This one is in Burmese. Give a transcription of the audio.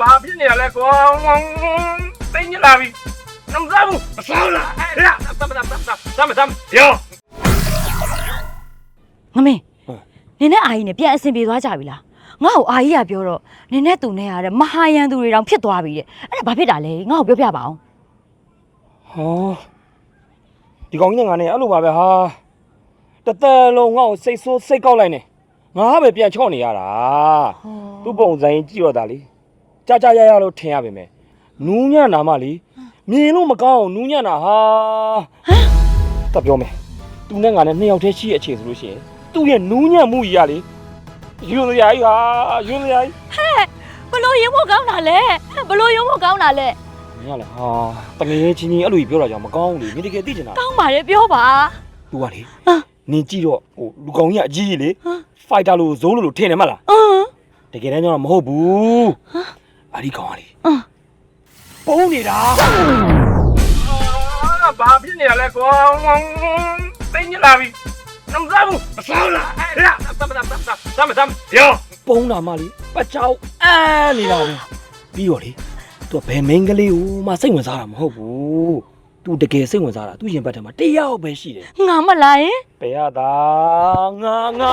ဘာဖြစ်နေရလဲကွာသိနေလာပြီနမ်စားဘူးမစားလားအဲ့ဒါတမ်တမ်တမ်တမ်တမ်တမ်ယောငမင်းနင်းနဲ့အာကြီးနဲ့ပြန်အဆင်ပြေသွားကြပြီလားငါ့ကိုအာကြီးကပြောတော့နင်းနဲ့သူနဲ့ရတဲ့မဟာယန်သူတွေတောင်ဖြစ်သွားပြီတဲ့အဲ့ဒါဘာဖြစ်တာလဲငါ့ကိုပြောပြပါအောင်ဟောဒီကောင်ကြီးနဲ့ငါနဲ့အဲ့လိုပါပဲဟာတသက်လုံးငါ့ကိုစိတ်ဆိုးစိတ်ကောက်လိုက်နေငါပဲပြန်ချော့နေရတာသူ့ပုံစံကြီးကြည့်တော့တာလေ ကြာကြာရရလို့ထင်ရပါမယ်နူးညံ့နာမလေမြင်လို့မကောင်းအောင်နူးညံ့တာဟာတက်ပြောမယ်သူနဲ့ငါနဲ့နှစ်ယောက်တည်းရှိတဲ့အခြေဆိုလို့ရှိရင်သူ့ရဲ့နူးညံ့မှုကြီးရလေယူစရာကြီးဟာယူစရာကြီးဘလို့ရုံဖို့ကောင်းတာလဲဘလို့ရုံဖို့ကောင်းတာလဲမင်းကလည်းဟာတငယ်ချင်းချင်းအဲ့လိုကြီးပြောတာကြောင့်မကောင်းဘူးလေမင်းတကယ်သိချင်တာကောင်းပါလေပြောပါသူကလေဟမ်နင်ကြည့်တော့ဟိုလူကောင်ကြီးကအကြီးကြီးလေဟမ်ဖိုက်တာလို့ဇိုးလို့လို့ထင်တယ်မလားအင်းတကယ်တမ်းကျတော့မဟုတ်ဘူး အဲ့ဒီကောင်ကလေအင်းပုံးနေတာဘာဖြစ်နေရလဲကွာသိနေလာပြီနမ်စားဘူးမစားလားအဲ့ဒါတမ်တမ်တမ်တမ်တမ်ယောပုံးတာမှလေပချောင်းအန်းနေတာပဲပြီးတော့လေသူကဘယ်မင်းကလေးကိုမှစိတ်ဝင်စားတာမဟုတ်ဘူးသူတကယ်စိတ်ဝင်စားတာသူရင်ဘတ်ထဲမှာတယောက်ပဲရှိတယ်ငါမလာရင်ဘယ်ရတာငါငါ